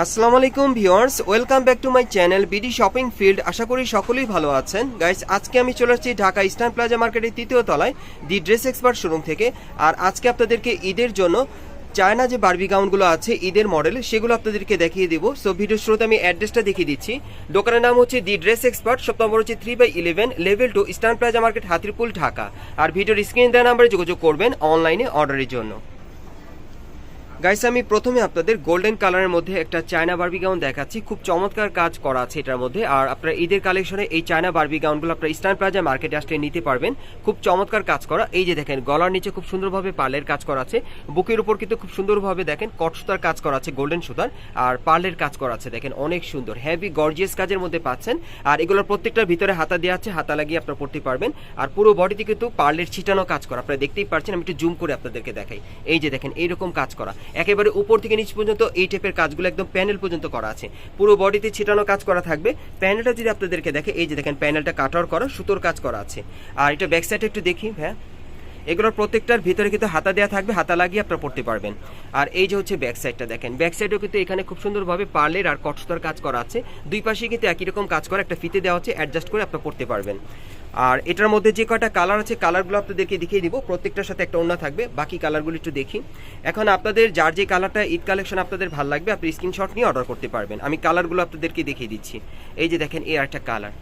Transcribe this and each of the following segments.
আসসালামু আলাইকুম viewers, welcome back to my channel BD shopping field. আশা করি সকলেই ভালো আছেন। গাইস, আজকে আমি চলে আসছি ঢাকা ইস্টার্ন প্লাজা মার্কেটের তৃতীয় তলায়, দি ড্রেস এক্সপার্ট শোরুম থেকে। আর আজকে আপনাদেরকে ঈদের জন্য চায়না যে বার্বি গাউনগুলো আছে, ঈদের মডেল, সেগুলো আপনাদেরকে দেখিয়ে দিব। সো ভিডিও শুরুতে আমি অ্যাড্রেসটা দেখিয়ে দিচ্ছি। দোকানের নাম হচ্ছে দি ড্রেস এক্সপার্ট সব নম্বর হচ্ছে three by eleven level two Eastern Plaza market Hatirpool, Dhaka. আর ভিডিওর স্ক্রিন দেওয়া নাম্বারে যোগাযোগ করবেন অনলাইনে অর্ডারের জন্য। গাইস আমি প্রথমে আপনাদের গোল্ডেন কালারের মধ্যে একটা চায়না বার্বি গাউন দেখাচ্ছি। খুব চমৎকার কাজ করা আছে এটার মধ্যে। আর আপনারা ঈদের কালেকশনে এই চায়না বারবি গাউনগুলো আপনারা ইস্টার্ন প্লাজা মার্কেটে আসলে নিতে পারবেন। খুব চমৎকার কাজ করা। এই যে দেখেন, গলার নিচে খুব সুন্দরভাবে পার্লের কাজ করা আছে। বুকের উপর কিন্তু খুব সুন্দরভাবে দেখেন, কট সুতার কাজ করা আছে গোল্ডেন সুতার। আর পার্লের কাজ করা আছে, দেখেন, অনেক সুন্দর। হেভি গর্জিয়াস কাজের মধ্যে পাচ্ছেন। আর এগুলোর প্রত্যেকটার ভিতরে হাতা দেওয়া আছে, হাতা লাগিয়ে আপনারা পড়তে পারবেন। আর পুরো বডিতে কিন্তু পার্লের ছিটানো কাজ করা। আপনারা দেখতেই পারছেন, আমি একটু জুম করে আপনাদেরকে দেখাই। এই যে দেখেন, এইরকম কাজ করা। একেবারে উপর থেকে নিচ পর্যন্ত এই টাইপের কাজগুলো একদম প্যানেল পর্যন্ত করা আছে। পুরো বডিতে ছিটানো কাজ করা থাকবে। প্যানেলটা যদি আপনাদেরকে দেখে, এই যে দেখেন প্যানেলটা কাটার করা, সুতোর কাজ করা আছে। আর এটা ব্যাক সাইডে একটু দেখি হ্যাঁ? এগুলোর প্রত্যেকটার ভিতরে কিন্তু হাতা দেওয়া থাকবে, হাতা লাগিয়ে আপনারা পড়তে পারবেন। আর এই যে হচ্ছে ব্যাক সাইডটা দেখেন ব্যাক সাইডেও কিন্তু এখানে খুব সুন্দরভাবে পার্লের আর কটস্তর কাজ করা আছে। দুই পাশে কিন্তু একই রকম কাজ করা, একটা ফিতে দেওয়া হচ্ছে অ্যাডজাস্ট করে আপনারা পড়তে পারবেন। আর এটার মধ্যে যে কয়টা কালার আছে, কালারগুলো আপনাদেরকে দেখিয়ে দিব, প্রত্যেকটার সাথে একটা অন্য থাকবে, বাকি কালারগুলো একটু দেখি। এখন আপনাদের যার যে কালারটা ঈদ কালেকশন আপনাদের ভালো লাগবে, আপনি স্ক্রিনশট নিয়ে অর্ডার করতে পারবেন। আমি কালারগুলো আপনাদেরকে দেখিয়ে দিচ্ছি। এই যে দেখেন, এই একটা কালার।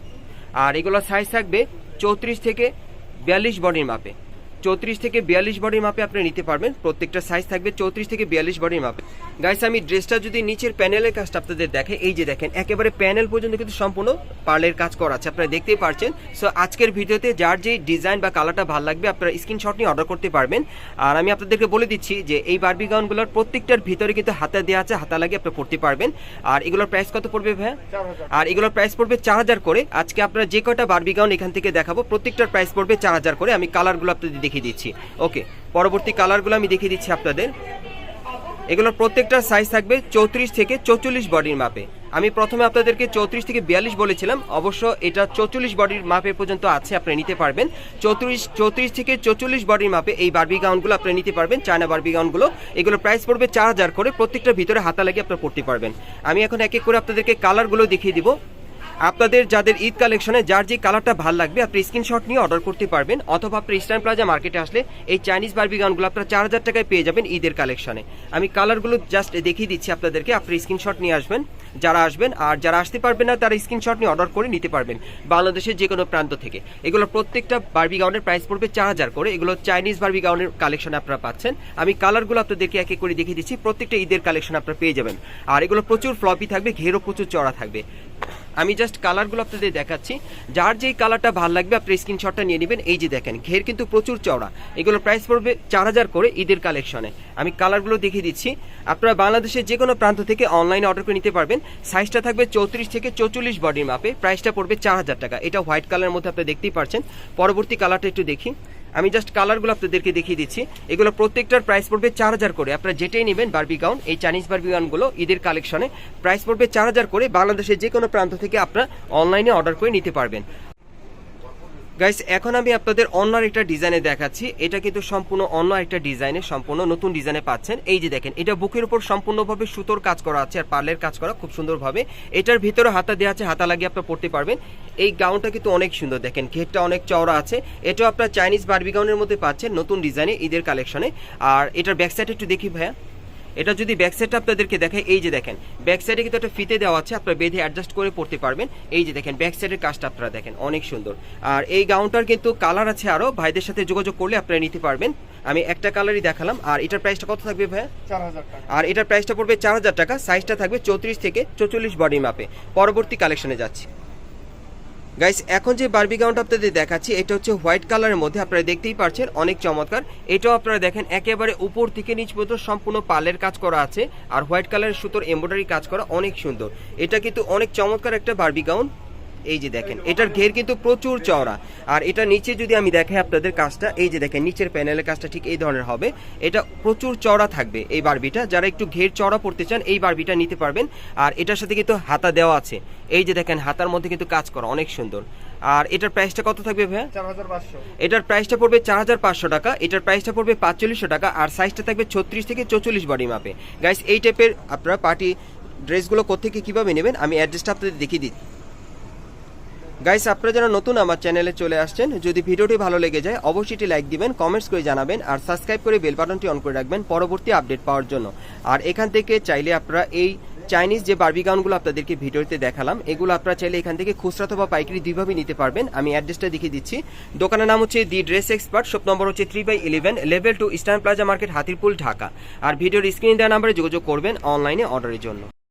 আর এগুলো সাইজ থাকবে চৌত্রিশ থেকে বিয়াল্লিশ বডির মাপে চৌত্রিশ থেকে বিয়াল্লিশ বডির মাপে আপনি নিতে পারবেন। প্রত্যেকটা সাইজ থাকবে চৌত্রিশ থেকে বিয়াল্লিশ বডির মাপে গাইস আমি ড্রেসটা যদি নিচের প্যানেলের কাজটা আপনাদের দেখে এই যে দেখেন একেবারে প্যানেল পর্যন্ত কিন্তু সম্পূর্ণ পার্লের কাজ করা আছে আপনারা দেখতেই পারছেন। সো আজকের ভিডিওতে যার যে ডিজাইন বা কালারটা ভালো লাগবে আপনারা স্ক্রিনশট নিয়ে অর্ডার করতে পারবেন। আর আমি আপনাদেরকে বলে দিচ্ছি যে এই বারবি গাউনগুলোর প্রত্যেকটার ভিতরে কিন্তু হাতা দেওয়া আছে হাতা লাগিয়ে আপনি পড়তে পারবেন। আর এগুলোর প্রাইস কত পড়বে ভাই আর এগুলোর প্রাইস পড়বে চার হাজার করে। আজকে আপনারা যে কয়টা বারবি গাউন এখান থেকে দেখাবো প্রত্যেকটার প্রাইস পড়বে চার হাজার করে। আমি কালারগুলো আপনাদের দেখিয়ে দিচ্ছি। ওকে, পরবর্তী কালারগুলো আমি দেখিয়ে দিচ্ছি আপনাদের। এগুলোর প্রত্যেকটার সাইজ থাকবে চৌত্রিশ থেকে চৌচল্লিশ বডির মাপে। আমি প্রথমে আপনাদেরকে চৌত্রিশ থেকে বিয়াল্লিশ বলেছিলাম, অবশ্য এটা চৌচল্লিশ বডির মাপে পর্যন্ত আছে, আপনি নিতে পারবেন। চৌত্রিশ চৌত্রিশ থেকে চৌচল্লিশ বডির মাপে এই বারবি গাউনগুলো আপনি নিতে পারবেন চায়না বারবি গাউনগুলো এগুলো প্রাইস পড়বে চার হাজার করে, প্রত্যেকটার ভিতরে হাতা লাগিয়ে আপনারা পড়তে পারবেন। আমি এখন এক এক করে আপনাদেরকে কালারগুলো দেখিয়ে দিব। আপনাদের যাদের ঈদ কালেকশনে যার যে কালারটা ভালো লাগবে, আপনি স্ক্রিনশট নিয়ে অর্ডার করতে পারবেন, অথবা আপনি ইস্টার্ন প্লাজা মার্কেটে আসলে এই চাইনিজ বারবি গানগুলো আপনারা চার হাজার টাকায় পেয়ে যাবেন ঈদের কালেকশনে। আমি কালারগুলো জাস্ট দেখিয়ে দিচ্ছি আপনাদেরকে, আপনি স্ক্রিনশট নিয়ে আসবেন, যারা আসবেন আর যারা আসতে পারবেন না, তারা স্ক্রিনশট নিয়ে অর্ডার করে নিতে পারবেন বাংলাদেশের যে কোনো প্রান্ত থেকে। এগুলো প্রত্যেকটা বারবি গাউনের প্রাইস পড়বে চার হাজার করে। এগুলো চাইনিজ বারবি গাউনের কালেকশন আপনারা পাচ্ছেন। আমি কালারগুলো আপনাদেরকে এক করে দেখিয়ে দিচ্ছি, প্রত্যেকটা ঈদের কালেকশন আপনারা পেয়ে যাবেন। আর এগুলো প্রচুর ফ্লপি থাকবে, ঘেরও প্রচুর চড়া থাকবে। আমি জাস্ট কালারগুলো আপনাদের দেখাচ্ছি। যার যেই কালারটা ভালো লাগবে, আপনি স্ক্রিনশটটা নিয়ে নেবেন। এই যে দেখেন, ঘের কিন্তু প্রচুর চওড়া। এগুলো প্রাইস পড়বে চার হাজার করে ঈদের কালেকশনে আমি কালারগুলো দেখিয়ে দিচ্ছি। আপনারা বাংলাদেশের যে কোনো প্রান্ত থেকে অনলাইনে অর্ডার করে নিতে পারবেন। সাইজটা থাকবে চৌত্রিশ থেকে চৌচল্লিশ বডির মাপে প্রাইসটা পড়বে চার হাজার টাকা। এটা হোয়াইট কালারের মধ্যে আপনি দেখতেই পারছেন। পরবর্তী কালারটা একটু দেখি। আমি জাস্ট কালারগুলো আপনাদেরকে দেখিয়ে দিচ্ছি। এগুলো প্রত্যেকটার প্রাইস পড়বে চার হাজার করে। আপনারা যেটাই নেবেন বার্বি গাউন এই চাইনিজ বার্বি গাউনগুলো ঈদের কালেকশনে প্রাইস পড়বে চার হাজার করে। বাংলাদেশের যে কোনো প্রান্ত থেকে আপনারা অনলাইনে অর্ডার করে নিতে পারবেন। গাইস এখন আমি আপনাদের অন্য একটা ডিজাইনে দেখাচ্ছি। এটা কিন্তু সম্পূর্ণ অন্য একটা ডিজাইনে সম্পূর্ণ নতুন ডিজাইনে পাচ্ছেন। এই যে দেখেন, এটা বুকের উপর সম্পূর্ণভাবে সুতোর কাজ করা আছে আর পার্লের কাজ করা খুব সুন্দরভাবে। এটার ভিতরে হাতা দেওয়া আছে, হাতা লাগিয়ে আপনারা পড়তে পারবেন। এই গাউনটা কিন্তু অনেক সুন্দর দেখেন, ঘেরটা অনেক চওড়া আছে। এটাও আপনার চাইনিজ বারবি গাউনের মধ্যে পাচ্ছেন নতুন ডিজাইনে ঈদের কালেকশনে আর এটার ব্যাক সাইড একটু দেখি ভাইয়া। এটা যদি ব্যাক সাইডটা আপনাদেরকে দেখায় এই যে দেখেন ব্যাক সাইডে কিন্তু একটা ফিতে দেওয়া আছে আপনারা বেঁধে অ্যাডজাস্ট করে পড়তে পারবেন। এই যে দেখেন ব্যাক সাইডের কাজটা আপনারা দেখেন অনেক সুন্দর। আর এই গাউনটার কিন্তু কালার আছে আরও ভাইদের সাথে যোগাযোগ করলে আপনারা নিতে পারবেন। আমি একটা কালারই দেখালাম আর এটার প্রাইসটা কত থাকবে ভাইয়া? চার হাজার টাকা। আর এটার প্রাইসটা পড়বে চার হাজার টাকা সাইজটা থাকবে চৌত্রিশ থেকে চৌচল্লিশ বডি মাপে পরবর্তী কালেকশনে যাচ্ছি। গাইস এখন যে বার্বি গাউনটা আপনাদের দেখাচ্ছি, এটা হচ্ছে হোয়াইট কালারের মধ্যে, আপনারা দেখতেই পারছেন, অনেক চমৎকার। এটাও আপনারা দেখেন, একেবারে উপর থেকে নিচ পর্যন্ত সম্পূর্ণ পালের কাজ করা আছে, আর হোয়াইট কালারের সুতোর এমব্রয়ডারি কাজ করা অনেক সুন্দর। এটা কিন্তু অনেক চমৎকার একটা বার্বি গাউন এই যে দেখেন এটার ঘের কিন্তু প্রচুর চওড়া। আর এটা নিচে যদি আমি দেখাই আপনাদের কাজটা এই যে দেখেন নিচের প্যানেলের কাজটা ঠিক এই ধরনের হবে। এটা প্রচুর চওড়া থাকবে এই বারবিটা। যারা একটু ঘের চওড়া পড়তে চান এই বারবিটা নিতে পারবেন। আর এটার সাথে কিন্তু হাতা দেওয়া আছে। এই যে দেখেন হাতার মধ্যে কিন্তু কাজ করা অনেক সুন্দর। আর এটার প্রাইসটা কত থাকবে ভাইয়া? চার হাজার পাঁচশো। এটার প্রাইসটা পড়বে চার হাজার পাঁচশো টাকা। এটার প্রাইসটা পড়বে পাঁচচল্লিশশো টাকা। আর সাইজটা থাকবে ছত্রিশ থেকে চৌচল্লিশ বডি মাপে। গাইস এই টাইপের আপনারা পার্টি ড্রেসগুলো কোথেকে কীভাবে নেবেন আমি অ্যাড্রেসটা আপনাদের দেখিয়ে দিই গাইস আপনারা যারা নতুন আমার চ্যানেলে চলে আসছেন, যদি ভিডিওটি ভালো লেগে যায়, অবশ্যই লাইক দিবেন কমেন্টস করে জানাবেন, আর সাবস্ক্রাইব করে বেল বাটনটি অন করে রাখবেন পরবর্তী আপডেট পাওয়ার জন্য। আর এখান থেকে চাইলে আপনারা এই চাইনিজ যে বার্বি গাউনগুলো আপনাদেরকে ভিডিওতে দেখালাম, এগুলো আপনারা চাইলে এখান থেকে খুচরা অথবা পাইকারি দুইভাবে নিতে পারবেন। আমি অ্যাড্রেসটা দেখিয়ে দিচ্ছি। দোকানের নাম হচ্ছে the dress expert shop number হচ্ছে three by eleven level two Eastern Plaza market Hatirpool Dhaka আর ভিডিওর স্ক্রিনে দেওয়া নাম্বারে যোগাযোগ করবেন অনলাইনে অর্ডারের জন্য।